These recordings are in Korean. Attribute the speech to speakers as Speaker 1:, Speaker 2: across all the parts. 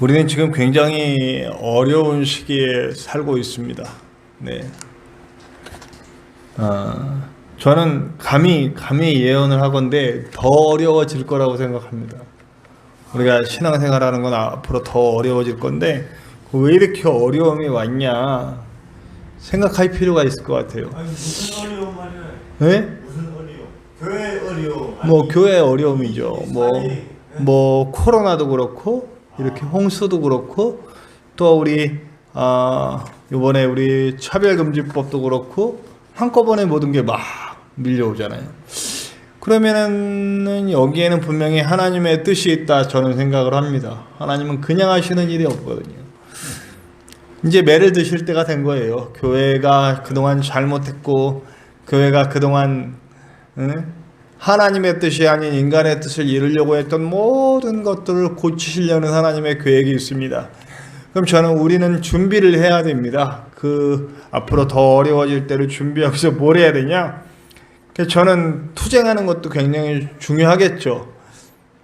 Speaker 1: 우리는 지금 굉장히 어려운 시기에 살고 있습니다. 네. 아, 저는 감히 감히 예언을 하건데 더 어려워질 거라고 생각합니다. 우리가 신앙생활 하는 건 앞으로 더 어려워질 건데 왜 이렇게 어려움이 왔냐 생각할 필요가 있을 것 같아요.
Speaker 2: 아니 무슨 어려움 말이야?
Speaker 1: 네?
Speaker 2: 무슨 어려움? 교회 어려움.
Speaker 1: 뭐
Speaker 2: 아니,
Speaker 1: 교회 어려움이죠. 뭐
Speaker 2: 아니,
Speaker 1: 뭐 코로나도 그렇고 이렇게 홍수도 그렇고 또 우리 아 이번에 우리 차별금지법도 그렇고 한꺼번에 모든 게 막 밀려오잖아요. 그러면은 여기에는 분명히 하나님의 뜻이 있다 저는 생각을 합니다. 하나님은 그냥 하시는 일이 없거든요. 이제 매를 드실 때가 된 거예요. 교회가 그동안 잘못했고 교회가 그동안 응? 하나님의 뜻이 아닌 인간의 뜻을 이루려고 했던 모든 것들을 고치시려는 하나님의 계획이 있습니다. 그럼 저는 우리는 준비를 해야 됩니다. 그 앞으로 더 어려워질 때를 준비하면서 뭘 해야 되냐? 그래서 저는 투쟁하는 것도 굉장히 중요하겠죠.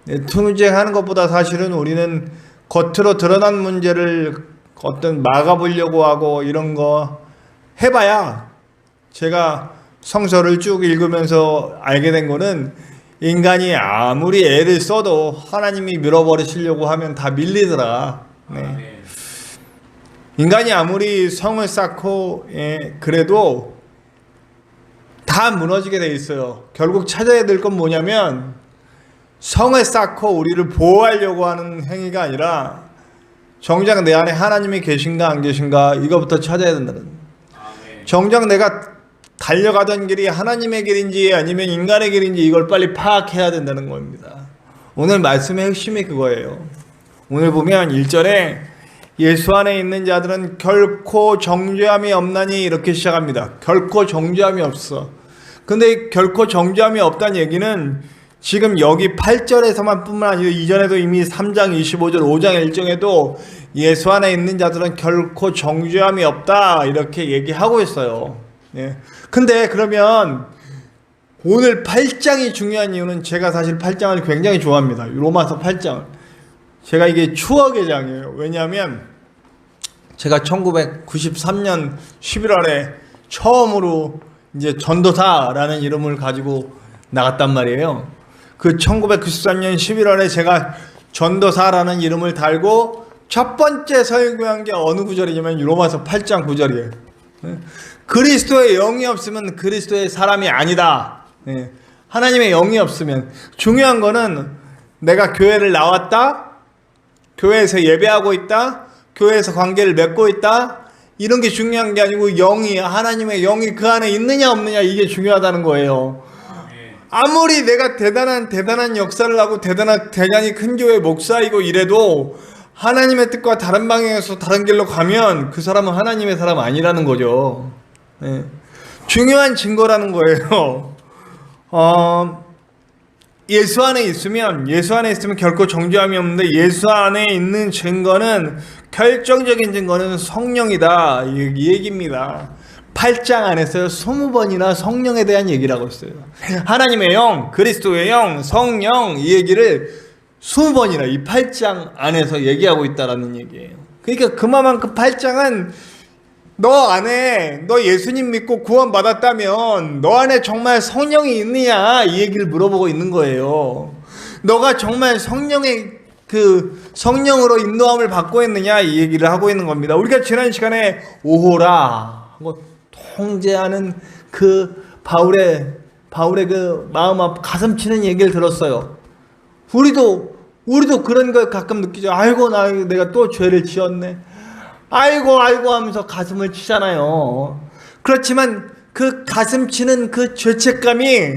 Speaker 1: 네, 투쟁하는 것보다 사실은 우리는 겉으로 드러난 문제를 어떤 막아보려고 하고 이런 거 해봐야 제가 성서를 쭉 읽으면서 알게 된 거는 인간이 아무리 애를 써도 하나님이 밀어버리시려고 하면 다 밀리더라. 네. 인간이 아무리 성을 쌓고 예, 그래도 다 무너지게 돼 있어요. 결국 찾아야 될 건 뭐냐면 성을 쌓고 우리를 보호하려고 하는 행위가 아니라 정작 내 안에 하나님이 계신가 안 계신가 이거부터 찾아야 된다는. 정작 내가 달려가던 길이 하나님의 길인지 아니면 인간의 길인지 이걸 빨리 파악해야 된다는 겁니다. 오늘 말씀의 핵심이 그거예요. 오늘 보면 1절에 예수 안에 있는 자들은 결코 정죄함이 없나니 이렇게 시작합니다. 결코 정죄함이 없어. 근데 결코 정죄함이 없다는 얘기는 지금 여기 8절에서만 뿐만 아니라 이전에도 이미 3장 25절 5장 1정에도 예수 안에 있는 자들은 결코 정죄함이 없다 이렇게 얘기하고 있어요. 예. 근데 그러면 오늘 8장이 중요한 이유는 제가 사실 8장을 굉장히 좋아합니다. 로마서 8장을. 제가 이게 추억의 장이에요. 왜냐하면 제가 1993년 11월에 처음으로 이제 전도사라는 이름을 가지고 나갔단 말이에요. 그 1993년 11월에 제가 전도사라는 이름을 달고 첫 번째 설교한 게 어느 구절이냐면 로마서 8장 9절이에요. 그리스도의 영이 없으면 그리스도의 사람이 아니다. 예. 하나님의 영이 없으면 중요한 거는 내가 교회를 나왔다. 교회에서 예배하고 있다. 교회에서 관계를 맺고 있다. 이런 게 중요한 게 아니고 영이 하나님의 영이 그 안에 있느냐 없느냐 이게 중요하다는 거예요. 아무리 내가 대단한 대단한 역사를 하고 대단한 대단히 큰 교회 목사이고 이래도 하나님의 뜻과 다른 방향에서 다른 길로 가면 그 사람은 하나님의 사람 아니라는 거죠. 예. 중요한 증거라는 거예요. 어, 예수 안에 있으면 예수 안에 있으면 결코 정죄함이 없는데 예수 안에 있는 증거는 결정적인 증거는 성령이다 이, 이 얘기입니다. 8장 안에서 20번이나 성령에 대한 얘기를 하고 있어요. 하나님의 영, 그리스도의 영, 성령 이 얘기를 20번이나 이 8장 안에서 얘기하고 있다라는 얘기예요. 그러니까 그만큼 8장은 너 안에 너 예수님 믿고 구원 받았다면 너 안에 정말 성령이 있느냐 이 얘기를 물어보고 있는 거예요. 너가 정말 성령의 그 성령으로 인도함을 받고 있느냐 이 얘기를 하고 있는 겁니다. 우리가 지난 시간에 오호라 하고 통제하는 그 바울의 바울의 그 마음 앞 가슴 치는 얘기를 들었어요. 우리도 우리도 그런 걸 가끔 느끼죠. 아이고 나 내가 또 죄를 지었네. 아이고 아이고 하면서 가슴을 치잖아요. 그렇지만 그 가슴 치는 그 죄책감이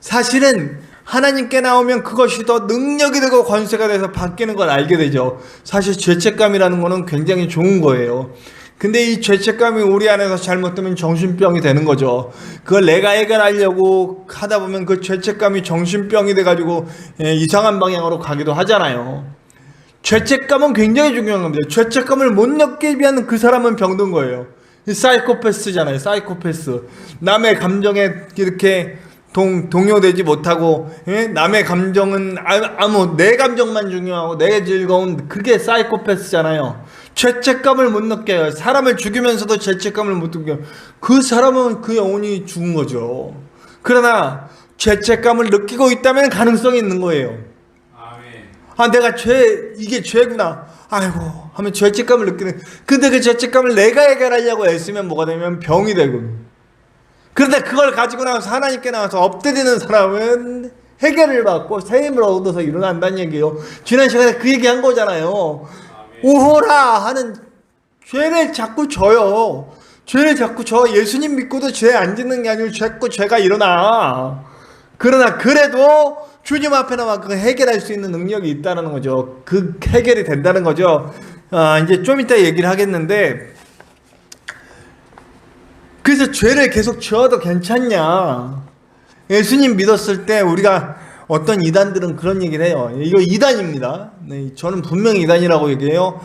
Speaker 1: 사실은 하나님께 나오면 그것이 더 능력이 되고 권세가 돼서 바뀌는 걸 알게 되죠. 사실 죄책감이라는 거는 굉장히 좋은 거예요. 근데 이 죄책감이 우리 안에서 잘못되면 정신병이 되는 거죠. 그걸 내가 해결하려고 하다 보면 그 죄책감이 정신병이 돼가지고 예, 이상한 방향으로 가기도 하잖아요. 죄책감은 굉장히 중요한 겁니다. 죄책감을 못 느끼게 하는 그 사람은 병든 거예요. 이 사이코패스잖아요. 사이코패스. 남의 감정에 이렇게 동, 동요되지 못하고 예? 남의 감정은 아- 아무 내 감정만 중요하고 내 즐거운 그게 사이코패스잖아요. 죄책감을 못 느껴요. 사람을 죽이면서도 죄책감을 못 느껴요. 그 사람은 그 영혼이 죽은 거죠. 그러나 죄책감을 느끼고 있다면 가능성이 있는 거예요.
Speaker 3: 아
Speaker 1: 내가 죄 이게 죄구나. 아이고 하면 죄책감을 느끼는 근데 그 죄책감을 내가 해결하려고 애쓰면 뭐가 되면 병이 되고 그런데 그걸 가지고 나와서 하나님께 나와서 엎드리는 사람은 해결을 받고 새 힘을 얻어서 일어난다는 얘기예요. 지난 시간에 그 얘기 한 거잖아요. 오호라 하는 죄를 자꾸 져요. 죄를 자꾸 져. 예수님 믿고도 죄 안 짓는 게 아니고 자꾸 죄가 일어나. 그러나 그래도 주님 앞에 나와 그 해결할 수 있는 능력이 있다는 거죠. 그 해결이 된다는 거죠. 아, 이제 좀 이따 얘기를 하겠는데 그래서 죄를 계속 지어도 괜찮냐? 예수님 믿었을 때 우리가 어떤 이단들은 그런 얘기를 해요. 이거 이단입니다. 네, 저는 분명히 이단이라고 얘기해요.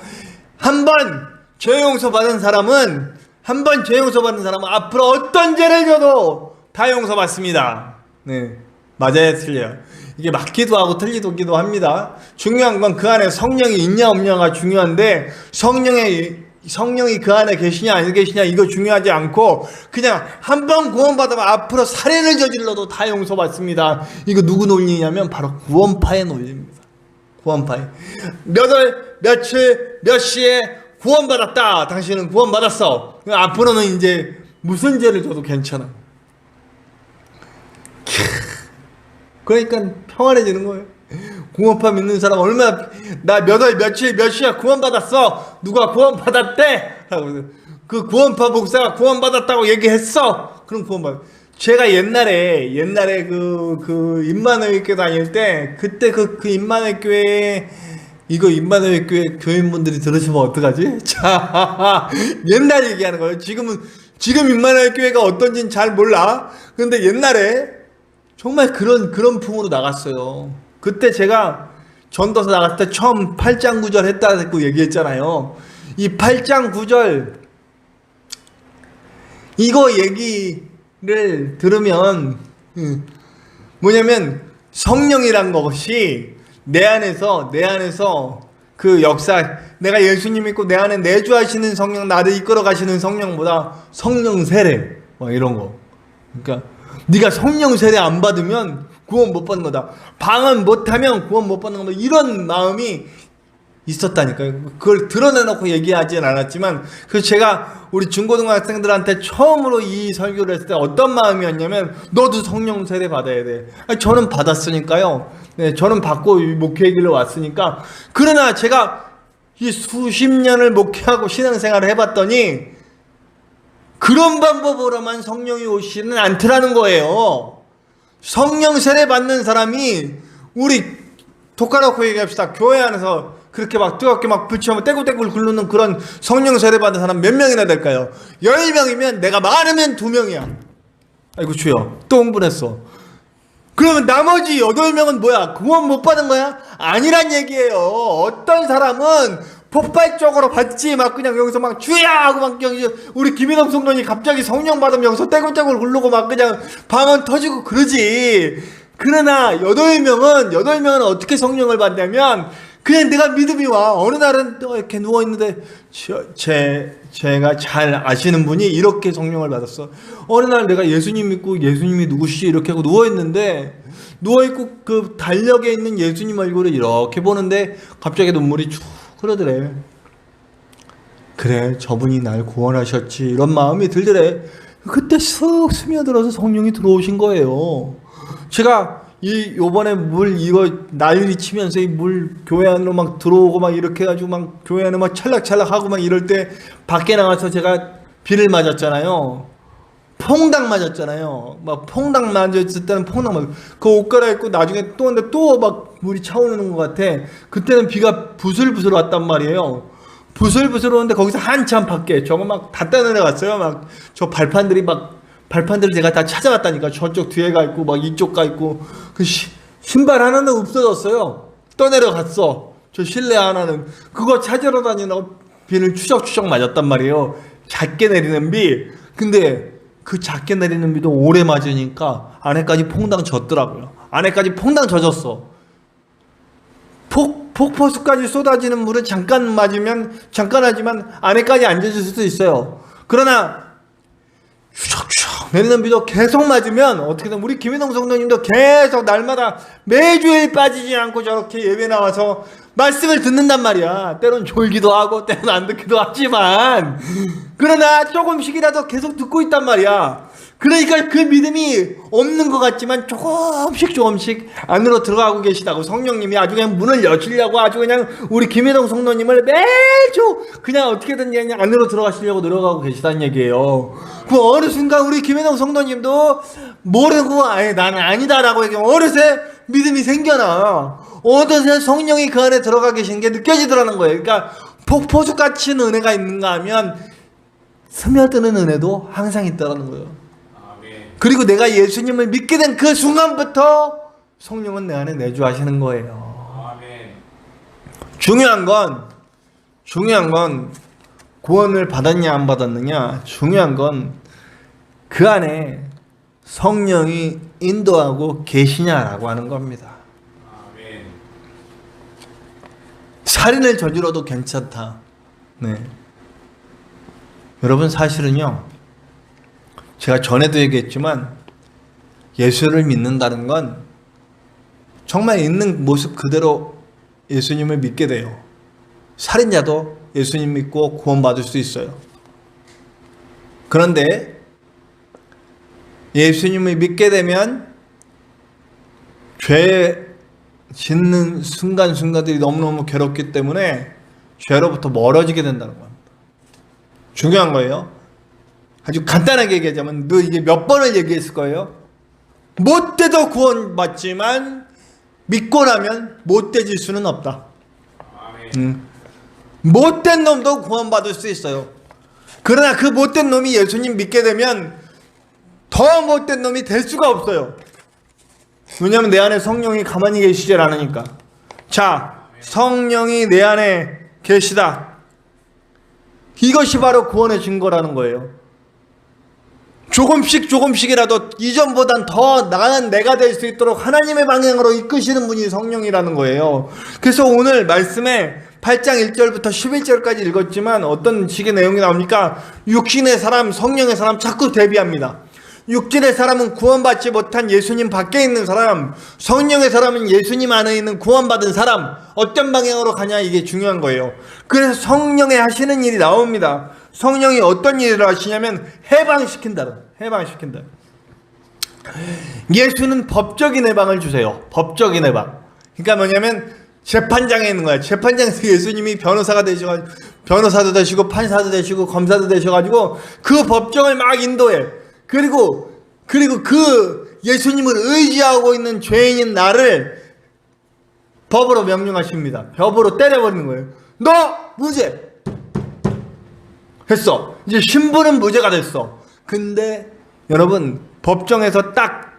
Speaker 1: 한 번 죄 용서 받은 사람은 한 번 죄 용서 받은 사람은 앞으로 어떤 죄를 져도 다 용서 받습니다. 네. 맞아요, 틀려요. 이게 맞기도 하고 틀리기도 합니다. 중요한 건 그 안에 성령이 있냐 없냐가 중요한데 성령의 성령이 그 안에 계시냐 안 계시냐 이거 중요하지 않고 그냥 한 번 구원받으면 앞으로 살해를 저질러도 다 용서받습니다. 이거 누구 논리냐면 바로 구원파의 논리입니다. 구원파의 몇 월, 며칠, 몇 시에 구원받았다. 당신은 구원받았어. 앞으로는 이제 무슨 죄를 져도 괜찮아. 그러니까 평안해지는 거예요. 구원파 믿는 사람 얼마나 나 몇 월 며칠 몇 시에 구원받았어 누가 구원받았대 하고 그 구원파 목사가 구원받았다고 얘기했어 그럼 구원받 제가 옛날에 옛날에 그 그 임마누엘 교회 다닐 때 그때 그 그 임마누엘 교회 이거 임마누엘 교회 교인분들이 들으시면 어떡하지? 자 옛날 얘기하는 거예요. 지금은 지금 임마누엘 교회가 어떤지는 잘 몰라. 근데 옛날에 정말 그런 그런 풍으로 나갔어요. 그때 제가 전도서 나갔을 때 처음 8장 9절 했다고 얘기했잖아요. 이 8장 9절 이거 얘기를 들으면 음, 뭐냐면 성령이란 것이 내 안에서 내 안에서 그 역사 내가 예수님 믿고 내 안에 내주하시는 성령 나를 이끌어 가시는 성령보다 성령 세례 뭐 이런 거 그러니까 네가 성령 세례 안 받으면 구원 못 받는 거다. 방언 못 하면 구원 못 받는 거다. 이런 마음이 있었다니까요. 그걸 드러내놓고 얘기하진 않았지만 그 제가 우리 중고등학생들한테 처음으로 이 설교를 했을 때 어떤 마음이었냐면 너도 성령 세례 받아야 돼. 아니, 저는 받았으니까요. 네, 저는 받고 이 목회 길로 왔으니까 그러나 제가 이 수십 년을 목회하고 신앙생활을 해봤더니 그런 방법으로만 성령이 오시는 않더라는 거예요. 성령 세례 받는 사람이 우리 독가놓고 얘기합시다. 교회 안에서 그렇게 막 뜨겁게 막 불치면 떼굴떼굴 굴르는 그런 성령 세례 받은 사람 몇 명이나 될까요? 열 명이면 내가 많으면 두 명이야. 아이고 주여 또 흥분했어. 그러면 나머지 여덟 명은 뭐야? 구원 못 받은 거야? 아니란 얘기예요. 어떤 사람은 폭발적으로 받지 막 그냥 여기서 막 주야 하고 막 여기 우리 김인성 성도님 갑자기 성령 받으면 여기서 떼굴떼굴 굴르고 막 그냥 방언 터지고 그러지. 그러나 여덟 명은 여덟 명은 어떻게 성령을 받냐면 그냥 내가 믿음이 와 어느 날은 또 이렇게 누워 있는데 저- 제 제가 잘 아시는 분이 이렇게 성령을 받았어. 어느 날 내가 예수님 믿고 예수님이 누구시지 이렇게 하고 누워 있는데 누워 있고 그 달력에 있는 예수님 얼굴을 이렇게 보는데 갑자기 눈물이 쭉 흐르더래. 그래 저분이 날 구원하셨지 이런 마음이 들더래. 그때 쓱 스며들어서 성령이 들어오신 거예요. 제가 이 요번에 물 이거 난리 치면서 이 물 교회 안으로 막 들어오고 막 이렇게 해가지고 막 교회 안에 막 찰락찰락 하고 막 이럴 때 밖에 나가서 제가 비를 맞았잖아요. 퐁당 맞았잖아요. 막 퐁당 맞았을 때는 퐁당 맞. 그옷 갈아입고 나중에 또 근데 또 막 물이 차오르는 것 같아. 그때는 비가 부슬부슬 왔단 말이에요. 부슬부슬 오는데 거기서 한참 밖에 저거 막 다 떠내려갔어요. 막 저 발판들이 막 발판들을 제가 다 찾아갔다니까. 저쪽 뒤에 가 있고 막 이쪽 가 있고 그 시- 신발 하나는 없어졌어요. 떠내려갔어. 저 실내 하나는 그거 찾으러 다니느라고 비를 추적추적 맞았단 말이에요. 작게 내리는 비. 근데 그 작게 내리는 비도 오래 맞으니까 안에까지 퐁당 젖더라고요. 안에까지 퐁당 젖었어. 폭, 폭포수까지 쏟아지는 물은 잠깐 맞으면 잠깐 하지만 안에까지 안 젖을 수도 있어요. 그러나 슉슉 내리는 비도 계속 맞으면 어떻게든 우리 김혜동 성도님도 계속 날마다 매주일 빠지지 않고 저렇게 예배 나와서 말씀을 듣는단 말이야. 때론 졸기도 하고 때론 안 듣기도 하지만 그러나 조금씩이라도 계속 듣고 있단 말이야. 그러니까 그 믿음이 없는 것 같지만 조금씩 조금씩 안으로 들어가고 계시다고 성령님이 아주 그냥 문을 여시려고 아주 그냥 우리 김혜동 성도님을 매주 그냥 어떻게든 그냥 안으로 들어가시려고 노력하고 계시다는 얘기예요. 그 어느 순간 우리 김혜동 성도님도 모르고 아예 나는 아니다라고 얘기 어느새 믿음이 생겨나. 어느새 성령이 그 안에 들어가 계신 게 느껴지더라는 거예요. 그러니까 폭포수 같은 은혜가 있는가 하면 스며드는 은혜도 항상 있다라는 거예요. 그리고 내가 예수님을 믿게 된 그 순간부터 성령은 내 안에 내주하시는 거예요. 중요한 건 중요한 건 구원을 받았냐 안 받았느냐 중요한 건 그 안에 성령이 인도하고 계시냐라고 하는 겁니다.
Speaker 3: 아멘.
Speaker 1: 살인을 저질러도 괜찮다. 네. 여러분 사실은요. 제가 전에도 얘기했지만 예수를 믿는다는 건 정말 있는 모습 그대로 예수님을 믿게 돼요. 살인자도 예수님 믿고 구원받을 수 있어요. 그런데 예수님을 믿게 되면 죄 짓는 순간순간들이 너무너무 괴롭기 때문에 죄로부터 멀어지게 된다는 겁니다. 중요한 거예요. 아주 간단하게 얘기하자면 너 이게 몇 번을 얘기했을 거예요. 못돼도 구원받지만 믿고 나면 못돼질 수는 없다. 음. 못된 놈도 구원받을 수 있어요. 그러나 그 못된 놈이 예수님 믿게 되면 더 못된 놈이 될 수가 없어요. 왜냐하면 내 안에 성령이 가만히 계시지 않으니까. 자, 성령이 내 안에 계시다. 이것이 바로 구원의 증거라는 거예요. 조금씩 조금씩이라도 이전보단 더 나은 내가 될 수 있도록 하나님의 방향으로 이끄시는 분이 성령이라는 거예요. 그래서 오늘 말씀에 8장 1절부터 11절까지 읽었지만 어떤 식의 내용이 나옵니까? 육신의 사람, 성령의 사람 자꾸 대비합니다. 육신의 사람은 구원받지 못한 예수님 밖에 있는 사람, 성령의 사람은 예수님 안에 있는 구원받은 사람, 어떤 방향으로 가냐 이게 중요한 거예요. 그래서 성령의 하시는 일이 나옵니다. 성령이 어떤 일을 하시냐면 해방시킨다. 해방시킨다. 예수는 법적인 해방을 주세요. 법적인 해방. 그러니까 뭐냐면 재판장에 있는 거야. 재판장에서 예수님이 변호사가 되셔가지고 변호사도 되시고 판사도 되시고 검사도 되셔가지고 그 법정을 막 인도해. 그리고 그리고 그 예수님을 의지하고 있는 죄인인 나를 법으로 명령하십니다. 법으로 때려버리는 거예요. 너 무죄. 했어. 이제 신부는 무죄가 됐어. 근데 여러분 법정에서 딱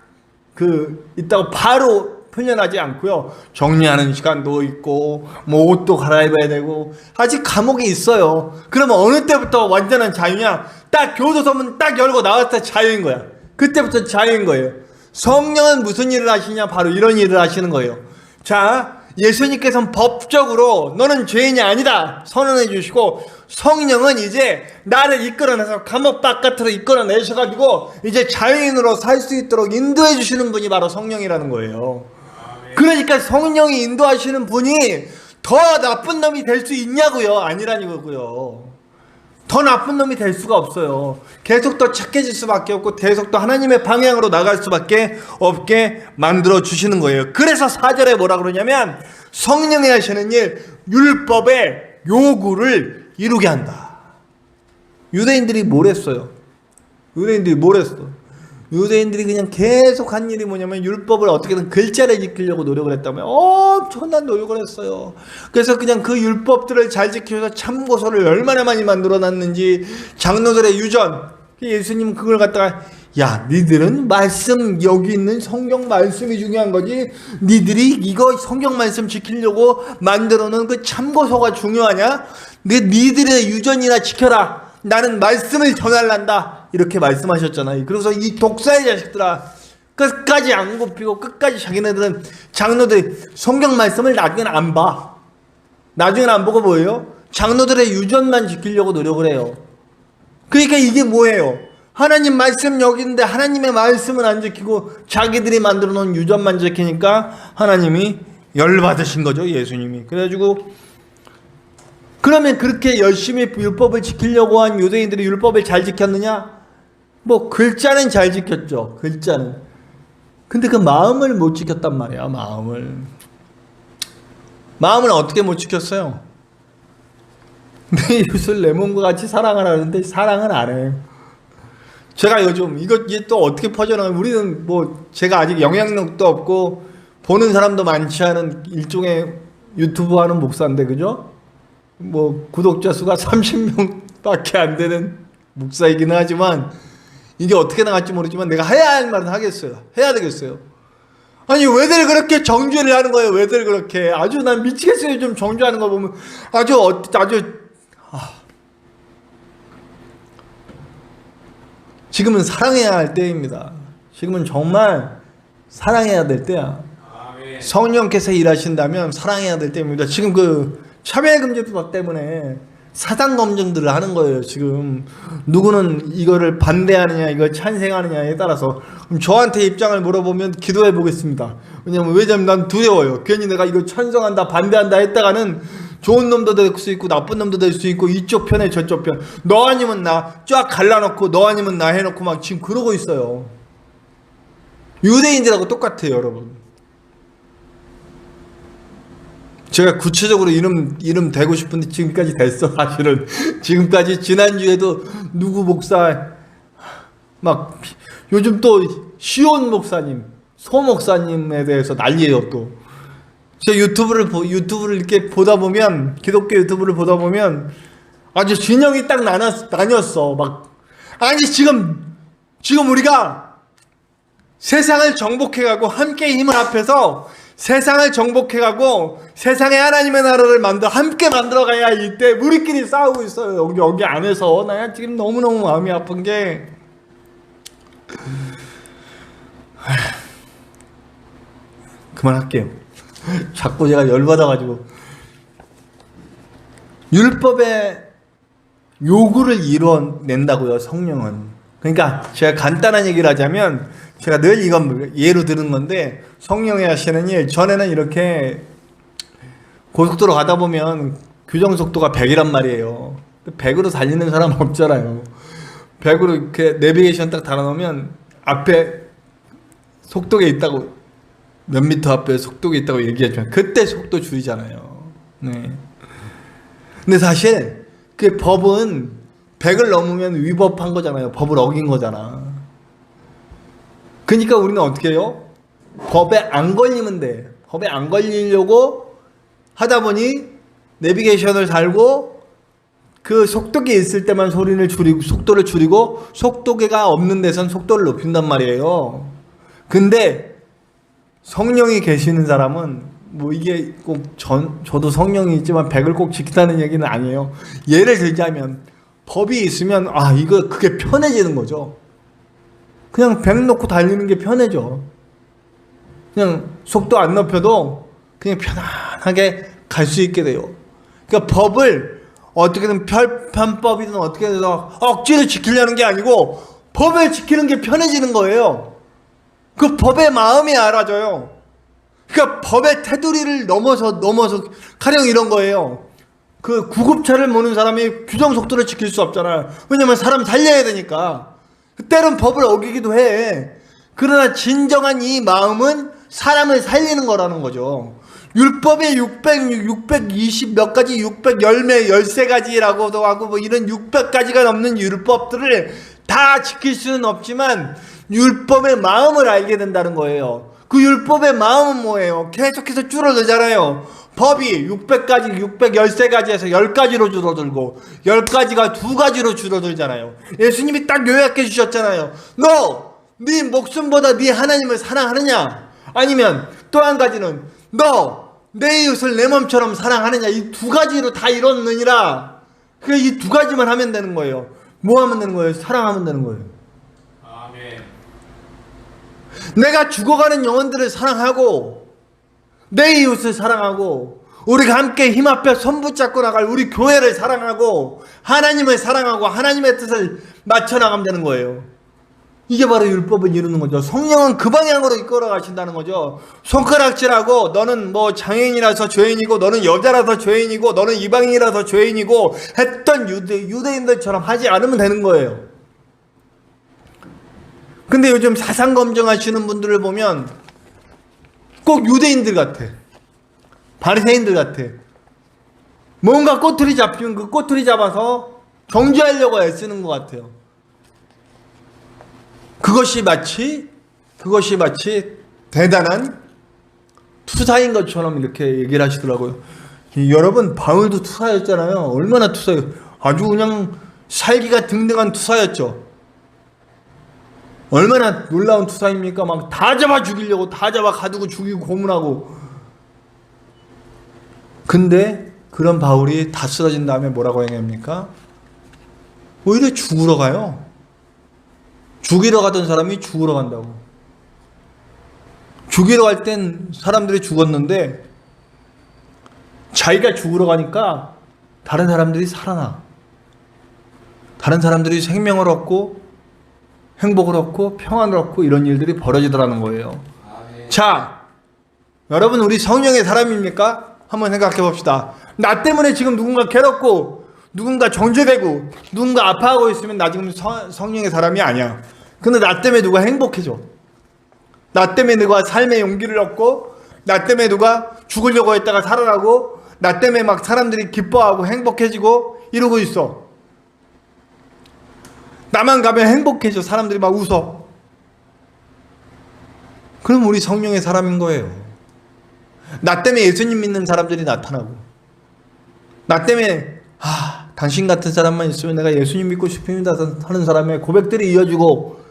Speaker 1: 그 있다고 바로 풀려나지 않고요. 정리하는 시간도 있고 뭐 옷도 갈아입어야 되고 아직 감옥에 있어요. 그러면 어느 때부터 완전한 자유냐? 딱 교도소 문 딱 열고 나왔을 때 자유인 거야. 그때부터 자유인 거예요. 성령은 무슨 일을 하시냐? 바로 이런 일을 하시는 거예요. 자, 예수님께서는 법적으로 너는 죄인이 아니다 선언해 주시고 성령은 이제 나를 이끌어내서 감옥 바깥으로 이끌어내셔가지고 이제 자유인으로 살 수 있도록 인도해 주시는 분이 바로 성령이라는 거예요. 그러니까 성령이 인도하시는 분이 더 나쁜 놈이 될 수 있냐고요? 아니라는 거고요. 더 나쁜 놈이 될 수가 없어요. 계속 더 착해질 수밖에 없고 계속 더 하나님의 방향으로 나갈 수밖에 없게 만들어 주시는 거예요. 그래서 사절에 뭐라 그러냐면 성령이 하시는 일 율법의 요구를 이루게 한다. 유대인들이 뭘 했어요? 유대인들이 뭘 했어? 유대인들이 그냥 계속 한 일이 뭐냐면 율법을 어떻게든 글자를 지키려고 노력을 했다면 엄청난 노력을 했어요. 그래서 그냥 그 율법들을 잘 지켜서 참고서를 얼마나 많이 만들어 놨는지 장로들의 유전 예수님 그걸 갖다가 야 니들은 말씀 여기 있는 성경 말씀이 중요한 거지 니들이 이거 성경 말씀 지키려고 만들어 놓은 그 참고서가 중요하냐? 그 니들의 유전이나 지켜라 나는 말씀을 전할란다 이렇게 말씀하셨잖아요. 그래서 이 독사의 자식들아 끝까지 안 굽히고 끝까지 자기네들은 장로들 성경 말씀을 나중에는 안 봐. 나중에는 안 보고 뭐예요? 장로들의 유전만 지키려고 노력을 해요. 그러니까 이게 뭐예요? 하나님 말씀 여기 있는데 하나님의 말씀은 안 지키고 자기들이 만들어 놓은 유전만 지키니까 하나님이 열받으신 거죠, 예수님이. 그래가지고 그러면 그렇게 열심히 율법을 지키려고 한 유대인들이 율법을 잘 지켰느냐? 뭐 글자는 잘 지켰죠. 글자는. 근데 그 마음을 못 지켰단 말이야. 마음을. 마음을 어떻게 못 지켰어요? 내 이웃을 내 몸과 같이 사랑하라는데 사랑은 안 해. 제가 요즘 이거 이게 또 어떻게 퍼져나가? 우리는 뭐 제가 아직 영향력도 없고 보는 사람도 많지 않은 일종의 유튜브 하는 목사인데 그죠? 뭐 구독자 수가 30명밖에 안 되는 목사이기는 하지만 이게 어떻게 나갈지 모르지만 내가 해야 할 말은 하겠어요. 해야 되겠어요. 아니 왜들 그렇게 정죄를 하는 거예요? 왜들 그렇게 아주 난 미치겠어요. 좀 정죄하는 거 보면 아주 어, 아주 아. 지금은 사랑해야 할 때입니다. 지금은 정말 사랑해야 될 때야. 성령께서 일하신다면 사랑해야 될 때입니다. 지금 그 차별금지법 때문에 사당 검증들을 하는 거예요. 지금 누구는 이거를 반대하느냐, 이걸 찬성하느냐에 따라서 그럼 저한테 입장을 물어보면 기도해 보겠습니다. 왜냐면 왜냐면 난 두려워요. 괜히 내가 이거 찬성한다, 반대한다 했다가는 좋은 놈도 될 수 있고 나쁜 놈도 될 수 있고 이쪽 편에 저쪽 편. 너 아니면 나 쫙 갈라놓고 너 아니면 나 해놓고 막 지금 그러고 있어요. 유대인들하고 똑같아요, 여러분. 제가 구체적으로 이름 이름 대고 싶은데 지금까지 됐어 사실은 지금까지 지난 주에도 누구 목사 막 요즘 또 시온 목사님 소 목사님에 대해서 난리예요 또. 제 유튜브를 보, 유튜브를 이렇게 보다 보면 기독교 유튜브를 보다 보면 아주 진영이 딱 나눴 나뉘었어 막 아니 지금 지금 우리가 세상을 정복해가고 함께 힘을 합해서 세상을 정복해가고 세상에 하나님의 나라를 만들어 함께 만들어가야 이때 우리끼리 싸우고 있어요 여기 여기 안에서 나 지금 너무 너무 마음이 아픈 게 그만할게요. 자꾸 제가 열받아가지고 율법의 요구를 이뤄낸다고요 성령은. 그러니까 제가 간단한 얘기를 하자면 제가 늘 이건 예로 드는 건데 성령이 하시는 일 전에는 이렇게 고속도로 가다 보면 규정 속도가 100이란 말이에요. 100으로 달리는 사람 없잖아요. 100으로 이렇게 내비게이션 딱 달아놓으면 앞에 속도계 있다고 몇 미터 앞에 속도계 있다고 얘기하지만 그때 속도 줄이잖아요. 네. 근데 사실 그 법은 100을 넘으면 위법한 거잖아요. 법을 어긴 거잖아. 그러니까 우리는 어떻게 해요? 법에 안 걸리면 돼. 법에 안 걸리려고 하다 보니 내비게이션을 달고 그 속도계 있을 때만 소리를 줄이고 속도를 줄이고 속도계가 없는 데선 속도를 높인단 말이에요. 근데 성령이 계시는 사람은 뭐 이게 꼭 전 저도 성령이 있지만 100을 꼭 지키다는 얘기는 아니에요. 예를 들자면 법이 있으면 아 이거 그게 편해지는 거죠. 그냥 100 놓고 달리는 게 편해져. 그냥 속도 안 높여도 그냥 편안하게 갈 수 있게 돼요. 그러니까 법을 어떻게든 편, 편법이든 어떻게 해서 억지로 지키려는 게 아니고 법을 지키는 게 편해지는 거예요. 그 법의 마음이 알아져요. 그러니까 법의 테두리를 넘어서 넘어서 가령 이런 거예요. 그 구급차를 모는 사람이 규정 속도를 지킬 수 없잖아요. 왜냐면 사람 살려야 되니까. 때론 법을 어기기도 해. 그러나 진정한 이 마음은 사람을 살리는 거라는 거죠. 율법에 600, 620 몇 가지, 600 열매, 13가지라고도 하고 뭐 이런 600가지가 넘는 율법들을 다 지킬 수는 없지만 율법의 마음을 알게 된다는 거예요. 그 율법의 마음은 뭐예요? 계속해서 줄어들잖아요. 법이 600가지, 613가지에서 10가지로 줄어들고 10가지가 두 가지로 줄어들잖아요. 예수님이 딱 요약해 주셨잖아요. 너, 네 목숨보다 네 하나님을 사랑하느냐? 아니면 또 한 가지는 너, 내 이웃을 내 몸처럼 사랑하느냐? 이 두 가지로 다 이뤘느니라. 그 이 두 가지만 하면 되는 거예요. 뭐 하면 되는 거예요? 사랑하면 되는 거예요.
Speaker 3: 아멘.
Speaker 1: 내가 죽어가는 영혼들을 사랑하고 내 이웃을 사랑하고 우리가 함께 힘 앞에 손 붙잡고 나갈 우리 교회를 사랑하고 하나님을 사랑하고 하나님의 뜻을 맞춰 나가면 되는 거예요. 이게 바로 율법을 이루는 거죠. 성령은 그 방향으로 이끌어 가신다는 거죠. 손가락질하고 너는 뭐 장애인이라서 죄인이고 너는 여자라서 죄인이고 너는 이방인이라서 죄인이고 했던 유대, 유대인들처럼 하지 않으면 되는 거예요. 근데 요즘 사상 검증하시는 분들을 보면 꼭 유대인들 같아. 바리새인들 같아. 뭔가 꼬투리 잡히면 그 꼬투리 잡아서 정죄하려고 애쓰는 것 같아요. 그것이 마치 그것이 마치 대단한 투사인 것처럼 이렇게 얘기를 하시더라고요. 이 여러분 바울도 투사였잖아요. 얼마나 투사요? 아주 그냥 살기가 등등한 투사였죠. 얼마나 놀라운 투사입니까? 막 다 잡아 죽이려고 다 잡아 가두고 죽이고 고문하고. 근데 그런 바울이 다 쓰러진 다음에 뭐라고 얘기합니까? 오히려 죽으러 가요. 죽이러 가던 사람이 죽으러 간다고. 죽이러 갈 땐 사람들이 죽었는데 자기가 죽으러 가니까 다른 사람들이 살아나. 다른 사람들이 생명을 얻고 행복을 얻고 평안을 얻고 이런 일들이 벌어지더라는 거예요.
Speaker 3: 아멘.
Speaker 1: 자, 여러분 우리 성령의 사람입니까? 한번 생각해 봅시다. 나 때문에 지금 누군가 괴롭고 누군가 정죄되고 누군가 아파하고 있으면 나 지금 성, 성령의 사람이 아니야. 근데 나 때문에 누가 행복해져. 나 때문에 누가 삶의 용기를 얻고 나 때문에 누가 죽으려고 했다가 살아나고 나 때문에 막 사람들이 기뻐하고 행복해지고 이러고 있어. 나만 가면 행복해져. 사람들이 막 웃어. 그럼 우리 성령의 사람인 거예요. 나 때문에 예수님 믿는 사람들이 나타나고, 나 때문에, 아, 당신 같은 사람만 있으면 내가 예수님 믿고 싶습니다 하는 사람의 고백들이 이어지고,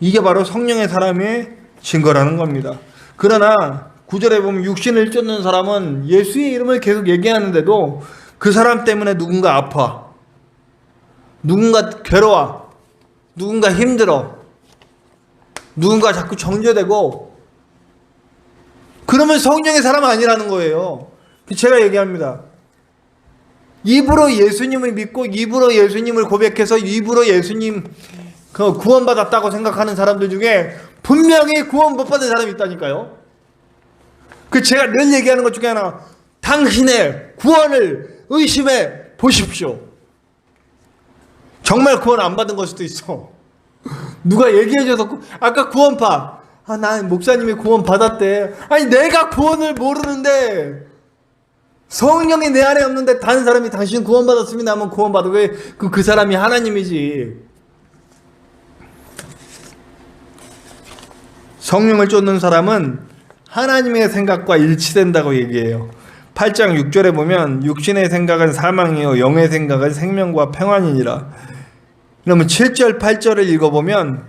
Speaker 1: 이게 바로 성령의 사람의 증거라는 겁니다. 그러나, 구절에 보면 육신을 쫓는 사람은 예수의 이름을 계속 얘기하는데도 그 사람 때문에 누군가 아파. 누군가 괴로워. 누군가 힘들어. 누군가 자꾸 정죄되고 그러면 성령의 사람 아니라는 거예요. 제가 얘기합니다. 입으로 예수님을 믿고 입으로 예수님을 고백해서 입으로 예수님 그 구원받았다고 생각하는 사람들 중에 분명히 구원 못 받은 사람이 있다니까요. 그 제가 늘 얘기하는 것 중에 하나 당신의 구원을 의심해 보십시오. 정말 구원 안 받은 걸 수도 있어. 누가 얘기해줘서 구- 아까 구원파 아 나 목사님이 구원 받았대 아니 내가 구원을 모르는데 성령이 내 안에 없는데 다른 사람이 당신 구원 받았습니다 하면 구원 받아 왜그 그 사람이 하나님이지 성령을 쫓는 사람은 하나님의 생각과 일치된다고 얘기해요 8장 6절에 보면 육신의 생각은 사망이요 영의 생각은 생명과 평안이니라 그러면 7절, 8절을 읽어보면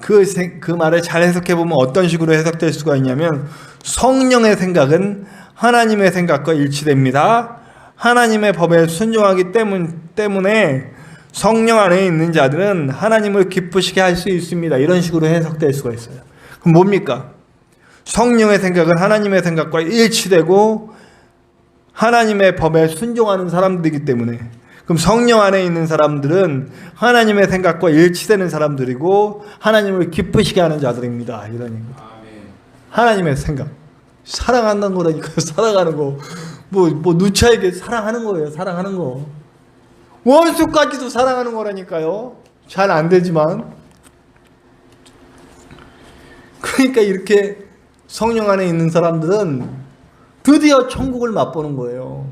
Speaker 1: 그, 생- 그 말을 잘 해석해보면 어떤 식으로 해석될 수가 있냐면 성령의 생각은 하나님의 생각과 일치됩니다. 하나님의 법에 순종하기 때문, 때문에 성령 안에 있는 자들은 하나님을 기쁘시게 할 수 있습니다. 이런 식으로 해석될 수가 있어요. 그럼 뭡니까? 성령의 생각은 하나님의 생각과 일치되고 하나님의 법에 순종하는 사람들이기 때문에 그럼 성령 안에 있는 사람들은 하나님의 생각과 일치되는 사람들이고 하나님을 기쁘시게 하는 자들입니다.
Speaker 3: 아멘.
Speaker 1: 하나님의 생각. 사랑한다는 거라니까요. 사랑하는 거. 뭐, 뭐, 누차에게 사랑하는 거예요. 사랑하는 거. 원수까지도 사랑하는 거라니까요. 잘 안 되지만. 그러니까 이렇게 성령 안에 있는 사람들은 드디어 천국을 맛보는 거예요.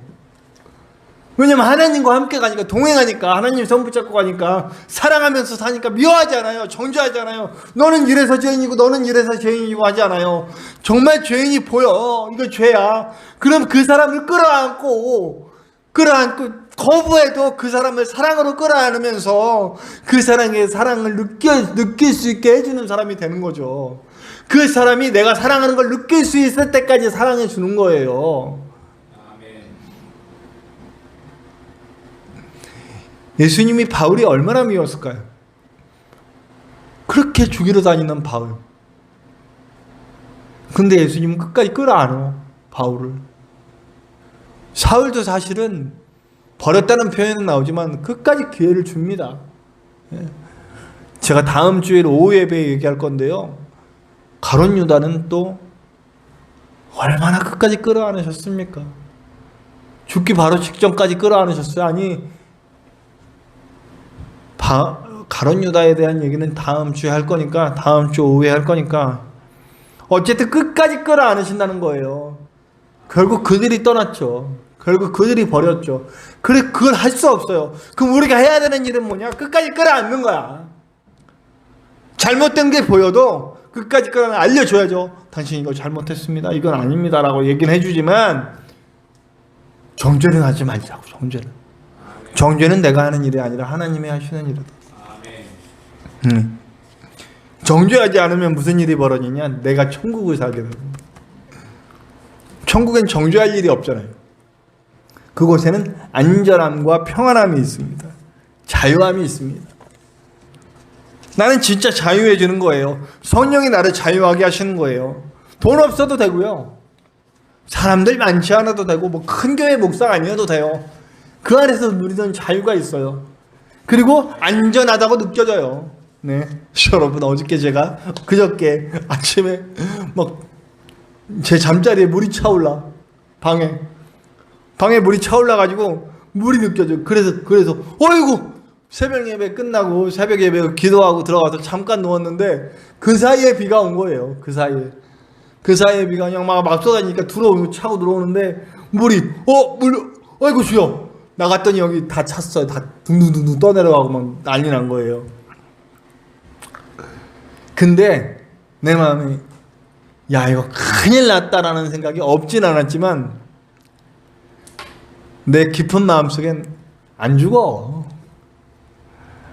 Speaker 1: 왜냐면 하나님과 함께 가니까 동행하니까 하나님 손 붙잡고 가니까 사랑하면서 사니까 미워하지 않아요. 정죄하지 않아요. 너는 이래서 죄인이고 너는 이래서 죄인이고 하지 않아요. 정말 죄인이 보여. 이거 죄야. 그럼 그 사람을 끌어안고 끌어안고 거부해도 그 사람을 사랑으로 끌어안으면서 그 사랑의 사랑을 느껴 느낄 수 있게 해주는 사람이 되는 거죠. 그 사람이 내가 사랑하는 걸 느낄 수 있을 때까지 사랑해 주는 거예요. 예수님이 바울이 얼마나 미웠을까요? 그렇게 죽이러 다니는 바울. 근데 예수님은 끝까지 끌어안어 바울을. 사울도 사실은 버렸다는 표현은 나오지만 끝까지 기회를 줍니다. 예. 제가 다음 주에 오후 예배에 얘기할 건데요. 가론 유다는 또 얼마나 끝까지 끌어안으셨습니까? 죽기 바로 직전까지 끌어안으셨어요. 아니 바, 가론 유다에 대한 얘기는 다음 주에 할 거니까 다음 주 오후에 할 거니까 어쨌든 끝까지 끌어안으신다는 거예요. 결국 그들이 떠났죠. 결국 그들이 버렸죠. 그래 그걸 할 수 없어요. 그럼 우리가 해야 되는 일은 뭐냐? 끝까지 끌어안는 거야. 잘못된 게 보여도 끝까지 끌어 알려줘야죠. 당신 이거 잘못했습니다. 이건 아닙니다라고 얘기는 해주지만 정죄는 하지 말자고 정죄는. 정죄는 내가 하는 일이 아니라 하나님이 하시는 일이다. 음. 정죄하지 않으면 무슨 일이 벌어지냐? 내가 천국을 살게 됩니다. 천국엔 정죄할 일이 없잖아요. 그곳에는 안전함과 평안함이 있습니다. 자유함이 있습니다. 나는 진짜 자유해지는 거예요. 성령이 나를 자유하게 하시는 거예요. 돈 없어도 되고요. 사람들 많지 않아도 되고 뭐 큰 교회 목사가 아니어도 돼요. 그 안에서 누리는 자유가 있어요. 그리고 안전하다고 느껴져요. 네. 여러분 어저께 제가 그저께 아침에 막 제 잠자리에 물이 차올라 방에 방에 물이 차올라 가지고 물이 느껴져. 그래서 그래서 어이구 새벽 예배 끝나고 새벽 예배 기도하고 들어가서 잠깐 누웠는데 그 사이에 비가 온 거예요. 그 사이에 그 사이에 비가 그냥 막, 막 쏟아지니까 들어오고 차고 들어오는데 물이 어물 어이구 주여 나갔더니 여기 다 찼어요. 다 둥둥둥둥 떠내려가고 막 난리 난 거예요. 근데 내 마음이 야 이거 큰일 났다라는 생각이 없진 않았지만 내 깊은 마음속엔 안 죽어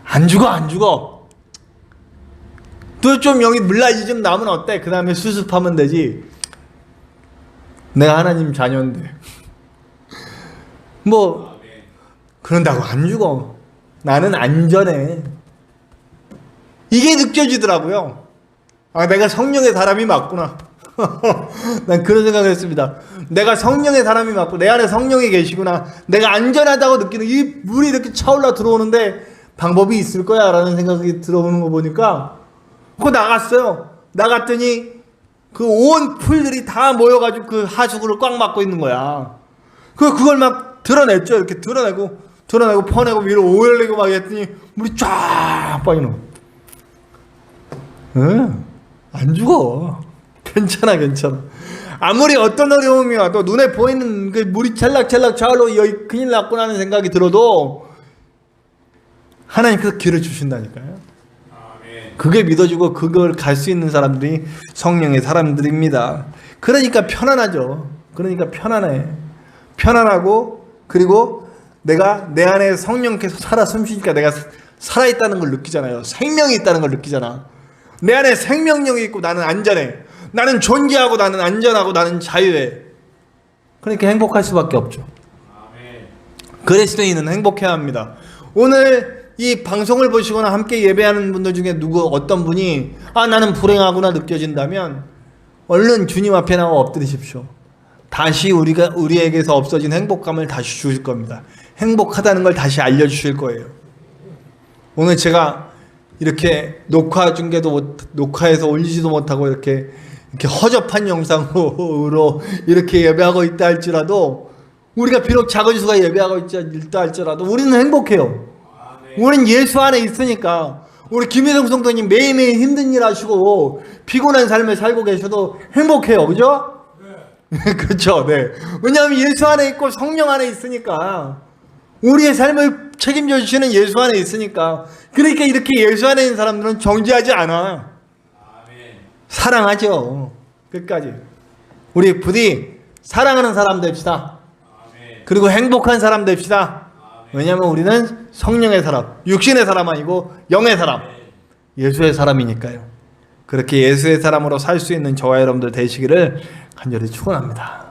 Speaker 1: 안 죽어 안 죽어 또 좀 여기 물라지 좀 나면 어때 그 다음에 수습하면 되지 내가 하나님 자녀인데 뭐. 그런다고 안 죽어. 나는 안전해. 이게 느껴지더라고요. 아, 내가 성령의 사람이 맞구나. 난 그런 생각을 했습니다. 내가 성령의 사람이 맞고 내 안에 성령이 계시구나. 내가 안전하다고 느끼는 이 물이 이렇게 차올라 들어오는데 방법이 있을 거야 라는 생각이 들어오는 거 보니까 그거 나갔어요. 나갔더니 그 온 풀들이 다 모여가지고 그 하수구를 꽉 막고 있는 거야. 그 그걸 막 드러냈죠. 이렇게 드러내고 드러내고 퍼내고 위로 올리고 막 했더니 물이 쫙 빠지는 거. 응, 안 죽어. 괜찮아, 괜찮아. 아무리 어떤 어려움이 와도 눈에 보이는 그 물이 찰락찰락 차올로 여기 큰일 났구나 하는 생각이 들어도 하나님께서 길을 주신다니까요. 그게 믿어지고 그걸 갈 수 있는 사람들이 성령의 사람들입니다. 그러니까 편안하죠. 그러니까 편안해. 편안하고 그리고 내가 내 안에 성령께서 살아 숨쉬니까 내가 살아 있다는 걸 느끼잖아요. 생명이 있다는 걸 느끼잖아. 내 안에 생명력이 있고 나는 안전해. 나는 존재하고 나는 안전하고 나는 자유해. 그러니까 행복할 수밖에 없죠. 그리스도인은 행복해야 합니다. 오늘 이 방송을 보시거나 함께 예배하는 분들 중에 누구 어떤 분이 아 나는 불행하구나 느껴진다면 얼른 주님 앞에 나와 엎드리십시오. 다시 우리가 우리에게서 없어진 행복감을 다시 주실 겁니다. 행복하다는 걸 다시 알려 주실 거예요. 오늘 제가 이렇게 녹화 중계도 못, 녹화해서 올리지도 못하고 이렇게 이렇게 허접한 영상으로 이렇게 예배하고 있다 할지라도 우리가 비록 작은 수가 예배하고 있다 할지라도 우리는 행복해요. 우리는 예수 안에 있으니까 우리 김혜성 성도님 매일매일 힘든 일 하시고 피곤한 삶을 살고 계셔도 행복해요. 그죠? 그렇죠. 네. 왜냐하면 예수 안에 있고 성령 안에 있으니까 우리의 삶을 책임져 주시는 예수 안에 있으니까 그러니까 이렇게 예수 안에 있는 사람들은 정죄하지 않아.
Speaker 3: 아멘.
Speaker 1: 사랑하죠. 끝까지. 우리 부디 사랑하는 사람 됩시다.
Speaker 3: 아멘.
Speaker 1: 그리고 행복한 사람 됩시다.
Speaker 3: 아멘.
Speaker 1: 왜냐하면 우리는 성령의 사람, 육신의 사람 아니고 영의 사람, 예수의 사람이니까요. 그렇게 예수의 사람으로 살 수 있는 저와 여러분들 되시기를 간절히 축원합니다.